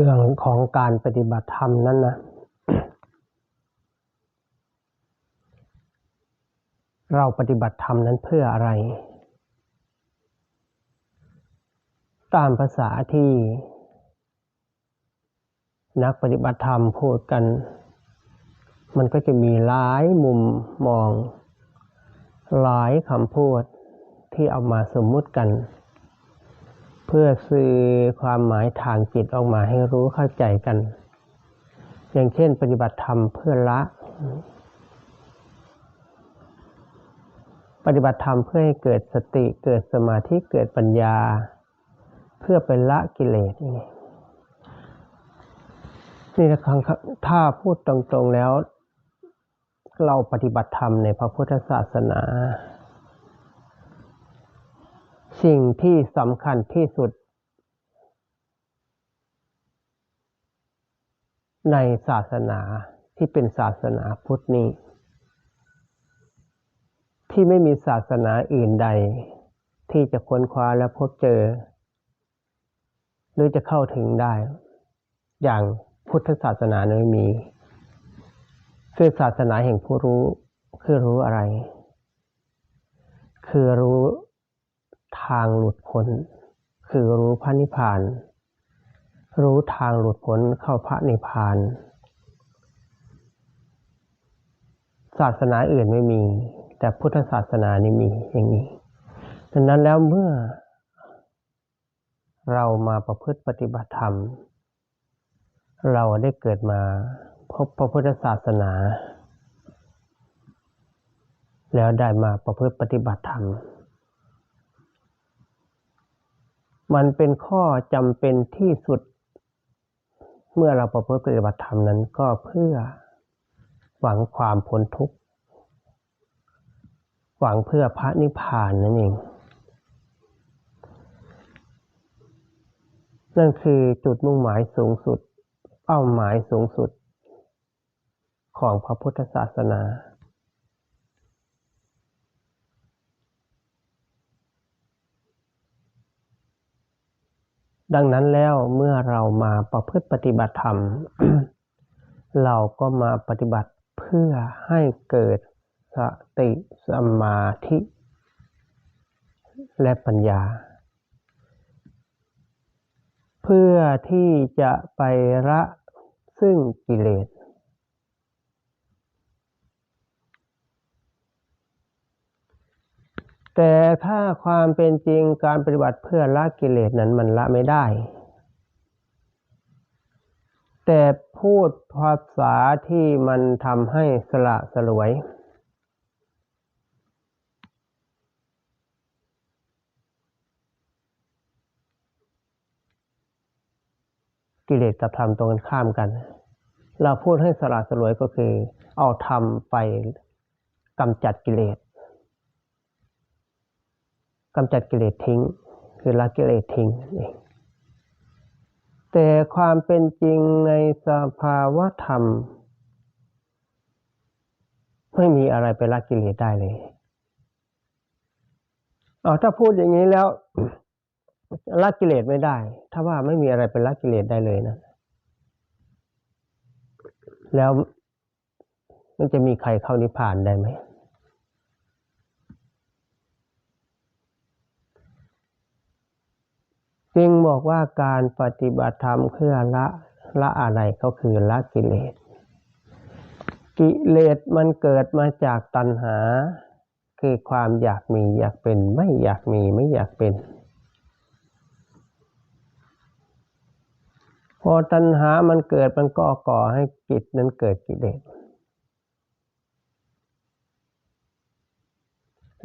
เรื่องของการปฏิบัติธรรมนั้นนะ เราปฏิบัติธรรมนั้นเพื่ออะไร ตามภาษาที่ นักปฏิบัติธรรมพูดกัน มันก็จะมีหลายมุมมอง หลายคำพูดที่เอามาสมมุติกัน เพื่อสื่อความหมายทางจิตออกมาให้รู้เข้าใจกัน อย่างเช่น ปฏิบัติธรรมเพื่อละ ปฏิบัติธรรมเพื่อให้เกิดสติเกิดสมาธิเกิดปัญญา เพื่อไปละกิเลสนี่ไงนี่นะครั้งถ้าพูดตรงๆแล้ว เราปฏิบัติธรรมในพระพุทธศาสนา สิ่งที่สำคัญที่สุด ในศาสนาที่เป็นศาสนาพุทธนี้ ที่ไม่มีศาสนาอื่นใด ที่จะค้นคว้าและพบเจอ หรือจะเข้าถึงได้ อย่างพุทธศาสนาไม่มี คือศาสนาแห่งผู้รู้ คือรู้อะไร คือรู้ ทางหลุดพ้น คือรู้พระนิพพาน รู้ทางหลุดพ้นเข้าพระนิพพาน ศาสนาอื่นไม่มี แต่พุทธศาสนานี่มีอย่างนี้ดังนั้นแล้วเมื่อ เรามาประพฤติปฏิบัติธรรม เราได้เกิดมาพบพระพุทธศาสนา แล้วได้มาประพฤติปฏิบัติธรรม มันเป็นข้อจำเป็นที่สุด เมื่อเราประพฤติปฏิบัติธรรมนั้นก็เพื่อ หวังความพ้นทุกข์ หวังเพื่อพระนิพพานนั่นเอง นั่นคือจุดมุ่งหมายสูงสุด เป้าหมายสูงสุด ของพระพุทธศาสนา ดังนั้นแล้วเมื่อเรามาประพฤติปฏิบัติธรรม เราก็มาปฏิบัติเพื่อให้เกิดสติสมาธิ และปัญญา เพื่อที่จะไปละซึ่งกิเลส แต่ถ้าความเป็นจริงการปฏิบัติเพื่อละกิเลสนั้นมันละไม่ได้ แต่พูดภาษาที่มันทำให้สละสลวย กิเลสกับธรรมตรงกันข้ามกัน เราพูดให้สละสลวยก็คือ เอาธรรมไปกำจัดกิเลส กำจัดกิเลสทิ้ง คือละกิเลสทิ้งเองแต่ความเป็นจริงในสภาวะธรรม ไม่มีอะไรไปละกิเลสได้เลยเอาถ้าพูดอย่างนี้แล้วละกิเลสไม่ได้ ถ้าว่าไม่มีอะไรไปละกิเลสได้เลยนะ แล้วมันจะมีใครเข้านิพพานได้ไหม จึงบอกว่าการปฏิบัติธรรมเพื่อละละอะไรก็คือละกิเลส กิเลสมันเกิดมาจากตัณหา คือความอยากมีอยากเป็นไม่อยากมีไม่อยากเป็น พอตัณหามันเกิดมันก็ก่อให้จิตนั้นเกิดกิเลส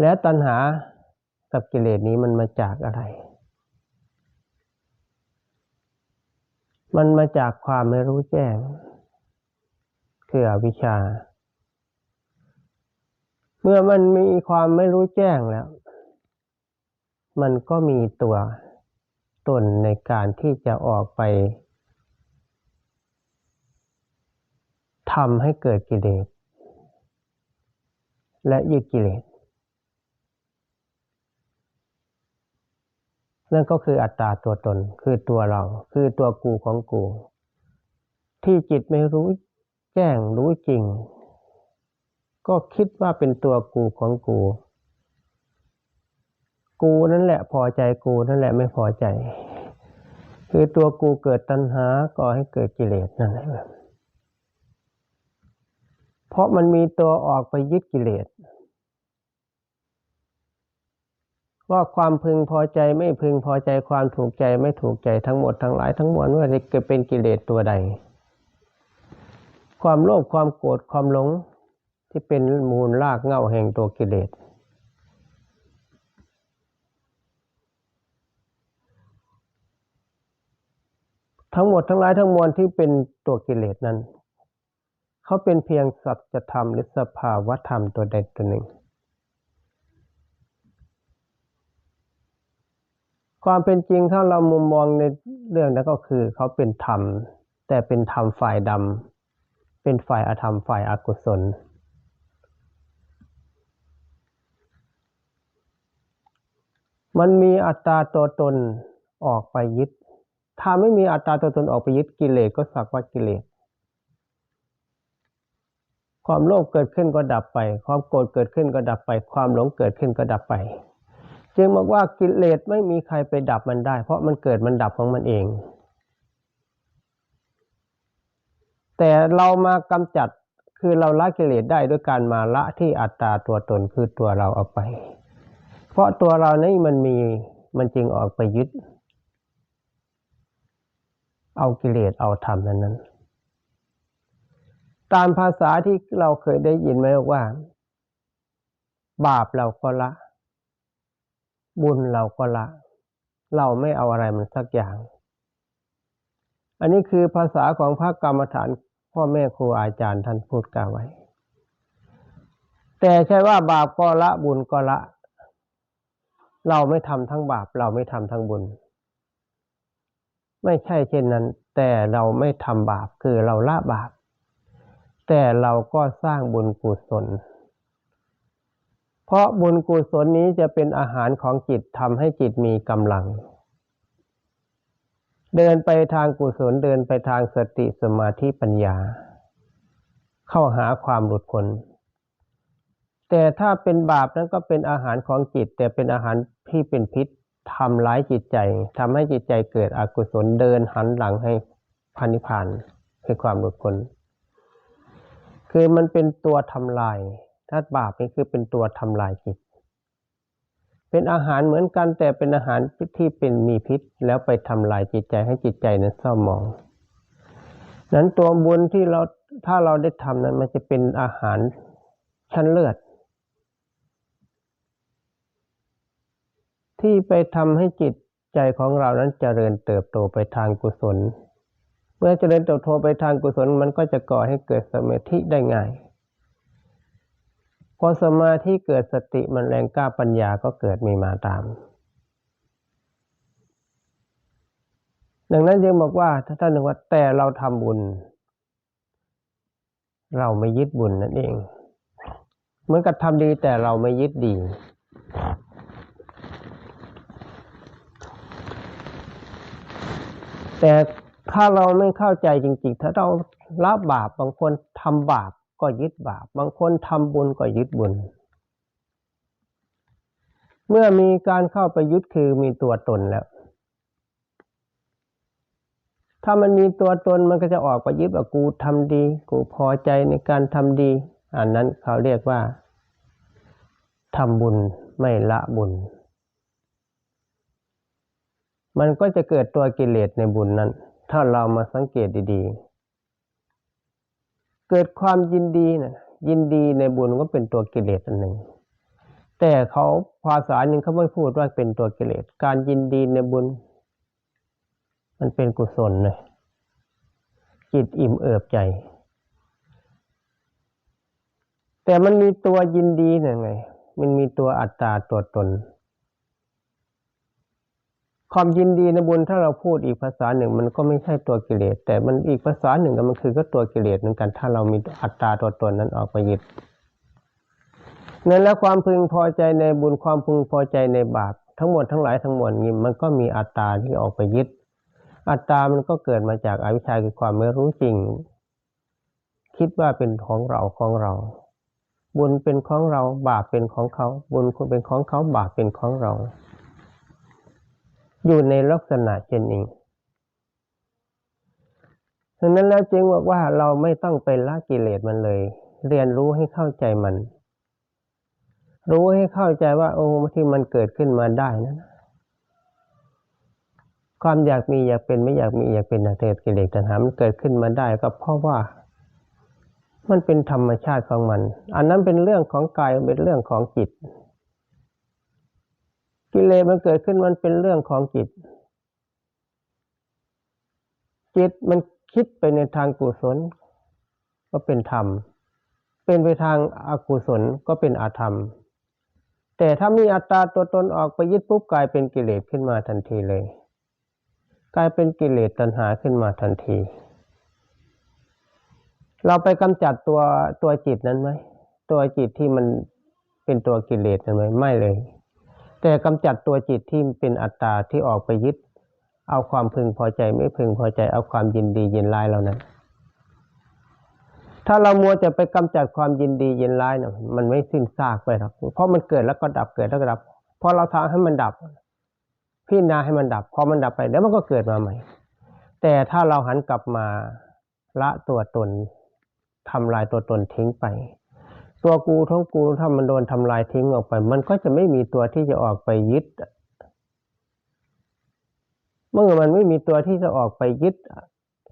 แล้วตัณหากับกิเลสนี้มันมาจากอะไร มันมาจากความไม่รู้แจ้ง คืออวิชชา เมื่อมันมีความไม่รู้แจ้งแล้ว มันก็มีตัวตนในการที่จะออกไปทำให้เกิดกิเลส และยึดกิเลส นั่นก็คืออัตตาตัวตน คือตัวเรา คือตัวกูของกู ที่จิตไม่รู้แจ้งรู้จริง ก็คิดว่าเป็นตัวกูของกู กูนั่นแหละพอใจกูนั่นแหละไม่พอใจ คือตัวกูเกิดตัณหาก่อให้เกิดกิเลสนั่นแหละเพราะมันมีตัวออกไปยึดกิเลส ว่าความพึงพอใจไม่พึงพอใจความถูกใจไม่ถูกใจทั้งหมดทั้งหลายทั้งมวลว่าจะเกิดเป็นกิเลสตัวใด ความโลภความโกรธความหลงที่เป็นมูลรากเง้าแห่งตัวกิเลสทั้งหมดทั้งหลายทั้งมวลที่เป็นตัวกิเลสนั้น เขาเป็นเพียงสัจธรรมหรือสภาวธรรมตัวใดตัวหนึ่ง ความเป็นจริงถ้าเรามุมมองในเรื่องนั้นก็คือเขาเป็นธรรม แต่เป็นธรรมฝ่ายดำเป็นฝ่ายอธรรมฝ่ายอากุศล มันมีอัตตาตัวตนออกไปยึด ถ้าไม่มีอัตตาตัวตนออกไปยึดกิเลสก็สักว่ากิเลสความโลภเกิดขึ้นก็ดับไป ความโกรธเกิดขึ้นก็ดับไป ความหลงเกิดขึ้นก็ดับไป จึงบอกว่ากิเลสไม่มีใครไปดับมันได้ เพราะมันเกิดมันดับของมันเอง แต่เรามากำจัดคือเราละกิเลสได้ด้วยการมาละที่อัตตาตัวตนคือตัวเราเอาไป เพราะตัวเรานี่มันมีมันจึงออกไปยึด เอากิเลสเอาธรรมนั้นนั้นตามภาษาที่เราเคยได้ยินไหมว่า บาปเราก็ละ บุญเราก็ละ เราไม่เอาอะไรมันสักอย่าง อันนี้คือภาษาของพระกรรมฐานพ่อแม่ครูอาจารย์ท่านพูดกล่าวไว้ แต่ใช่ว่าบาปก็ละบุญก็ละ เราไม่ทำทั้งบาป เราไม่ทำทั้งบุญ ไม่ใช่เช่นนั้น แต่เราไม่ทำบาปคือเราละบาป แต่เราก็สร้างบุญกุศล ราะบุญกุศลนี้จะเป็นอาหารของจิตทำให้จิตมีกำลัง เดินไปทางกุศลเดินไปทางสติสมาธิปัญญา เข้าหาความหลุดพ้นแต่ถ้าเป็นบาปนั้นก็เป็นอาหารของจิต แต่เป็นอาหารที่เป็นพิษทำร้ายจิตใจทำให้จิตใจเกิดอกุศลเดินหันหลังให้พันิพพานคือความหลุดพ้นคือมันเป็นตัวทำลาย ถ้าบาปนี่คือเป็นตัวทำลายจิต เป็นอาหารเหมือนกันแต่เป็นอาหารที่เป็นมีพิษ แล้วไปทำลายจิตใจให้จิตใจนั้นเศร้าหมอง นั้นตัวบุญที่เราถ้าเราได้ทำนั้นมันจะเป็นอาหารชั้นเลือด ที่ไปทำให้จิตใจของเรานั้นเจริญเติบโตไปทางกุศล เมื่อเจริญเติบโตไปทางกุศลมันก็จะก่อให้เกิดสมาธิได้ง่าย พอสมาธิเกิดสติมันแรงกล้าปัญญาก็เกิดมีมาตาม ดังนั้นจึงบอกว่าถ้าท่านหนึกว่าแต่เราทำบุญ เราไม่ยึดบุญนั่นเอง เหมือนกับทำดีแต่เราไม่ยึดดีแต่ถ้าเราไม่เข้าใจจริงๆ ถ้าเราละบาปบางคนทำบาป ก็ยึดบาป บางคนทำบุญก็ยึดบุญ เมื่อมีการเข้าไปยึดคือมีตัวตนแล้ว ถ้ามันมีตัวตนมันก็จะออกไปยึดว่ากูทำดี กูพอใจในการทำดี อันนั้นเขาเรียกว่าทำบุญไม่ละบุญ มันก็จะเกิดตัวกิเลสในบุญนั้น ถ้าเรามาสังเกตดีๆ เกิดความยินดีนะยินดีในบุญก็เป็นตัวกิเลสอันหนึ่ง แต่เขาภาษาหนึ่งเขาไม่พูดว่าเป็นตัวกิเลส การยินดีในบุญ มันเป็นกุศลเลยจิตอิ่มเอิบใจ แต่มันมีตัวยินดีเนี่ยไง มันมีตัวอัตตาตัวตน ความยินดีในบุญถ้าเราพูดอีกภาษาหนึ่ง มันก็ไม่ใช่ตัวกิเลส แต่มันอีกภาษาหนึ่งมันคือก็ตัวกิเลสเหมือนกัน ถ้าเรามีอัตตาตัวตนนั้นออกไปยึดนั่นแล้วความพึงพอใจในบุญความพึงพอใจในบาปทั้งหมดทั้งหลายทั้งมวลนี้มันก็มีอัตตาที่ออกไปยึด อัตตามันก็เกิดมาจากอวิชชาคือความไม่รู้จริง คิดว่าเป็นของเราของเรา บุญเป็นของเราบาปเป็นของเขา บุญเป็นของเขาบาปเป็นของเรา อยู่ในลักษณะเช่นนี้ดังนั้นแล้วจึงบอกว่าเราไม่ต้องไปละกิเลสมันเลย เรียนรู้ให้เข้าใจมัน รู้ให้เข้าใจว่า โอ้ที่มันเกิดขึ้นมาได้นะความอยากมีอยากเป็นไม่อยากมีอยากเป็นนะเทศกิเลสตัณหามันเกิดขึ้นมาได้ก็เพราะว่า มันเป็นธรรมชาติของมัน อันนั้นเป็นเรื่องของกายเป็นเรื่องของจิต กิเลสมันเกิดขึ้นมันเป็นเรื่องของจิต จิตมันคิดไปในทางกุศล ก็เป็นธรรม เป็นไปทางอากุศลก็เป็นอาธรรม แต่ถ้ามีอัตตาตัวตนออกไปยึดปุ๊บกลายเป็นกิเลสขึ้นมาทันทีเลย กลายเป็นกิเลสตัณหาขึ้นมาทันที เราไปกำจัดตัวตัวจิตนั้นไหมตัวจิตที่มันเป็นตัวกิเลสนั้นไหมไม่เลย แต่กำจัดตัวจิตที่เป็นอัตตาที่ออกไปยึด เอาความพึงพอใจไม่พึงพอใจเอาความยินดียินร้ายเหล่านั้น ถ้าเรามัวจะไปกำจัดความยินดียินร้ายเนี่ยมันไม่สิ้นซากไปหรอกเพราะมันเกิดแล้วก็ดับเกิดแล้วก็ดับพอเราทำให้มันดับ พิจารณาให้มันดับ พอมันดับไปแล้วมันก็เกิดมาใหม่ แต่ถ้าเราหันกลับมาละตัวตนทำลายตัวตนทิ้งไป ตัวกูทั้งกูถ้ามันโดนทำลายทิ้งออกไป มันก็จะไม่มีตัวที่จะออกไปยึด เมื่อมันไม่มีตัวที่จะออกไปยึด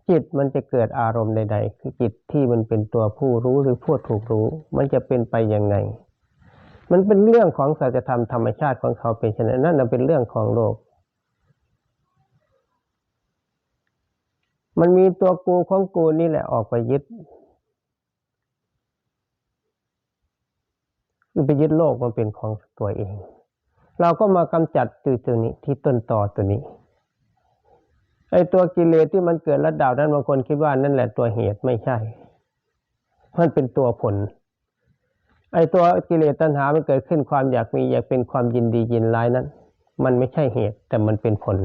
จิตมันจะเกิดอารมณ์ใด ๆ คือจิตที่มันเป็นตัวผู้รู้หรือผู้ถูกรู้ มันจะเป็นไปยังไง มันเป็นเรื่องของสัจธรรมธรรมชาติของเขาเป็นเช่นนั้นนั่นเป็นเรื่องของโลกมันมีตัวกูของกูนี่แหละออกไปยึด คือไปยึดโลกมันเป็นของตัวเอง เราก็มากำจัดตัวตัวนี้ที่ต้นต่อตัวนี้ไอ้ตัวกิเลสที่มันเกิดระดับนั้นบางคนคิดว่านั่นแหละตัวเหตุไม่ใช่ มันเป็นตัวผล ไอ้ตัวกิเลสตัณหา มันเกิดขึ้นความอยากมีอยากเป็นความยินดียินร้ายนั้น มันไม่ใช่เหตุแต่มันเป็นผล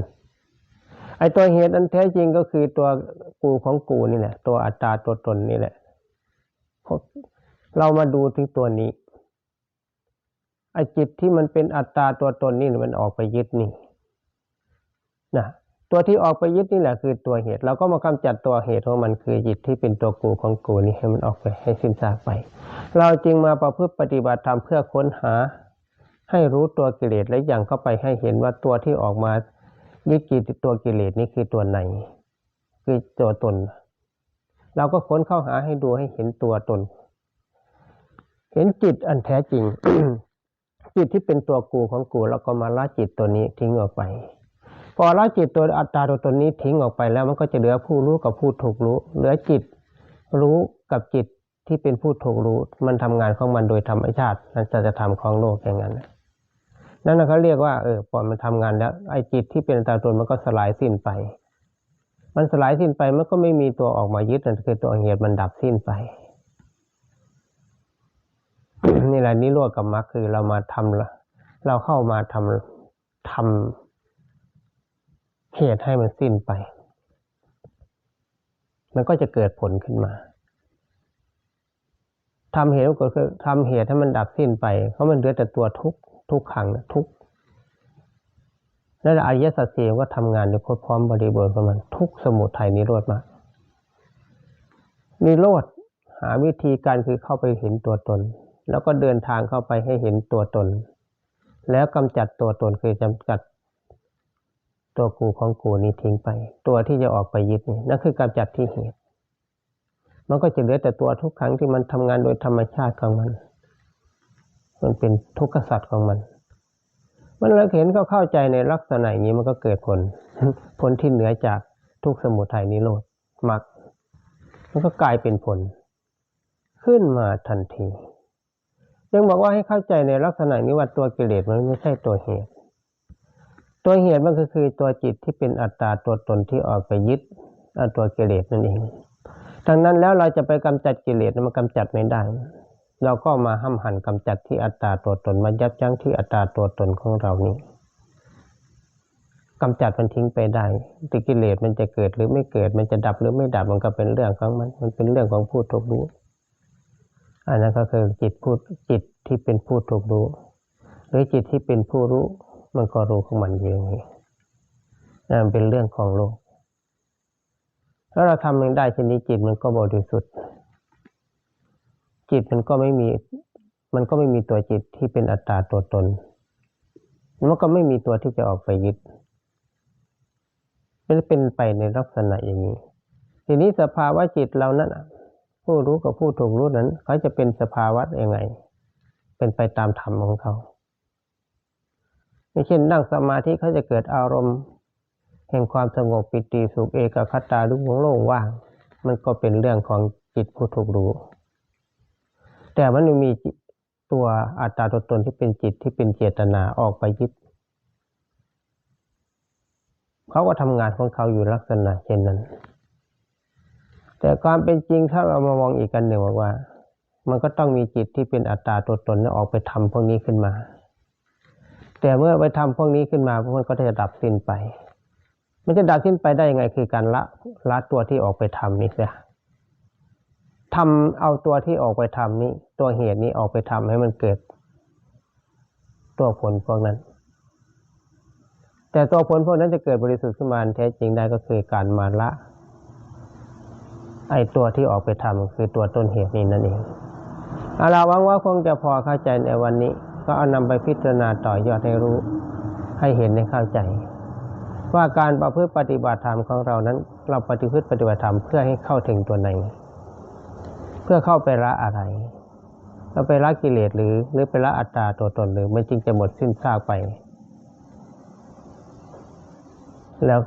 ไอ้ตัวเหตุอันแท้จริงก็คือตัวกูของกูนี่แหละตัวอัตตาตัวตนนี่แหละเรามาดูถึงตัวนี้ ไอ้จิตที่มันเป็นอัตตาตัวตนนี่มันออกไปยึดนี่นะตัวที่ออกไปยึดนี่แหละคือตัวเหตุ เราก็มากำจัดตัวเหตุของมันคือจิตที่เป็นตัวกูของกูนี่ให้มันออกไปให้สิ้นซากไป เราจึงมาประพฤติปฏิบัติธรรมเพื่อค้นหา ให้รู้ตัวกิเลสและอย่างเข้าไปให้เห็นว่าตัวที่ออกมายึดจิตตัวกิเลสนี่คือตัวไหน คือตัวตน เราก็ค้นเข้าหาให้ดูให้เห็นตัวตน เห็นจิตอันแท้จริง จิตที่เป็นตัวกูของกูเราก็มาละจิตตัวนี้ทิ้งออกไป พอละจิตตัวอัตตาตัวตนนี้ทิ้งออกไปแล้วมันก็จะเหลือผู้รู้กับผู้ถูกรู้ เหลือจิตรู้กับจิตที่เป็นผู้ถูกรู้ มันทำงานของมันโดยธรรมชาตินั่นจะทำของโลกอย่างนั้นนั่นเขาเรียกว่าเออพอมันทำงานแล้วไอ้จิตที่เป็นอัตตาตนมันก็สลายสิ้นไป มันสลายสิ้นไปมันก็ไม่มีตัวออกมายึดนั่นคือตัวเหตุมันดับสิ้นไป นี่แหละนิโรธกับมรรคคือเรามาทำเราเข้ามาทำทำเหตุให้มันสิ้นไป มันก็จะเกิดผลขึ้นมาทำเหตุก็คือทำเหตุให้มันดับสิ้นไป เพราะมันเหลือแต่ตัวทุกทุกขังทุกแล้วอริยสัจสี่ก็ทำงานอยู่พร้อมบริบูรณ์ของมันทุกสมุทัยนิโรธมานิโรธหาวิธีการคือเข้าไปเห็นตัวตน แล้วก็เดินทางเข้าไปให้เห็นตัวตน แล้วกำจัดตัวตนคือจำกัดตัวกูของกูนี้ทิ้งไป ตัวที่จะออกไปยึดนี่นั่นคือกาจัดที่เหตุ มันก็จะเหลือแต่ตัวทุกครั้งที่มันทำงานโดยธรรมชาติของมัน มันเป็นทุกขสัตว์ของมัน มันเราเห็นเขาเข้าใจในลักษณะนี้มันก็เกิดผล ผลที่เหนือจากทุกสมุทัยนิโรธมักมันก็กลายเป็นผล ขึ้นมาทันที ยังบอกว่าให้เข้าใจในลักษณะนี้ว่าตัวกิเลสมันไม่ใช่ตัวเหตุ ตัวเหตุมันก็คือตัวจิตที่เป็นอัตตาตัวตนที่ออกไปยึดตัวกิเลสนั่นเองดังนั้นแล้วเราจะไปกำจัดกิเลสมันกำจัดไม่ได้ เราก็มาห้ำหันกำจัดที่อัตตาตัวตนมายับยั้งที่อัตตาตัวตนของเรานี้กำจัดมันทิ้งไปได้ติกิเลสมันจะเกิดหรือไม่เกิด มันจะดับหรือไม่ดับมันก็เป็นเรื่องของมัน มันเป็นเรื่องของผู้ถูกรู้ อันนั้นก็คือจิตพูดจิตที่เป็นผู้ถูกรู้ หรือจิตที่เป็นผู้รู้ มันก็รู้ของมันอยู่อย่างนี้นั่นเป็นเรื่องของโลกถ้าเราทำมันได้เช่นนี้จิตมันก็บริสุทธิ์ จิตมันก็ไม่มี มันก็ไม่มีตัวจิตที่เป็นอัตตาตัวตน มันก็ไม่มีตัวที่จะออกไปยึดเป็นเป็นไปในลักษณะอย่างนี้ ทีนี้สภาวะจิตเรานั้นน่ะ ผู้รู้กับผู้ถูกรู้นั้นเขาจะเป็นสภาวะยังไง เป็นไปตามธรรมของเขาเช่นนั่งสมาธิเขาจะเกิดอารมณ์ แห่งความสงบปิติสุขเอกคตาลุกโล่งว่าง มันก็เป็นเรื่องของจิตผู้ถูกรู้ แต่มันม่มีตัวอัตตาตัวตนที่เป็นจิตที่เป็นเจตนาออกไปยึดเขาก็ทำงานของเขาอยู่ลักษณะเช่นนั้น แต่ความเป็นจริงถ้าเรามามองอีกกันหนึ่งว่า มันก็ต้องมีจิตที่เป็นอัตตาตัวตนออกไปทำพวกนี้ขึ้นมา แต่เมื่อไปทำพวกนี้ขึ้นมาพวกมันก็จะดับสิ้นไป มันจะดับสิ้นไปได้ยังไงคือการละละตัวที่ออกไปทำนี่เสียทำเอาตัวที่ออกไปทำนี้ ตัวเหตุนี้ออกไปทำให้มันเกิด ตัวผลพวกนั้น แต่ตัวผลพวกนั้นจะเกิดบริสุทธิ์ขึ้นมาแท้จริงได้ก็คือการมาละ ไอ้ตัวที่ออกไปทำคือตัวต้นเหตุนี้นั่นเองเอาเราหวังว่าคงจะพอเข้าใจในวันนี้ ก็เอานำไปพิจารณาต่อยอดให้รู้ ให้เห็นให้เข้าใจ ว่าการประพฤติปฏิบัติธรรมของเรานั้น เราปฏิพฤติปฏิบัติธรรมเพื่อให้เข้าถึงตัวไหน เพื่อเข้าไปละอะไรเราไปละกิเลสหรือหรือไปละอัตตาตัวตนหรือมันจึงจะหมดสิ้นซากไป แล้ว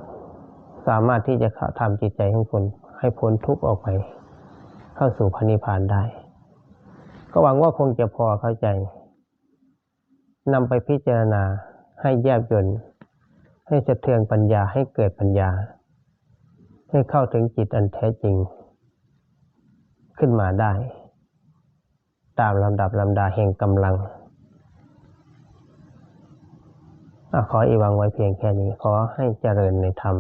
สามารถที่จะทำจิตใจของคน ให้พ้นทุกข์ออกไป เข้าสู่พระนิพพานได้ ก็หวังว่าคงจะพอเข้าใจนำไปพิจารณาให้แยบยนต์ให้สะเทืองปัญญาให้เกิดปัญญา ให้เข้าถึงจิตอันแท้จริง ขึ้นมาได้ ตามลำดับลำดาแห่งกำลังอขออีวังไว้เพียงแค่นี้ ขอให้เจริญในธรรม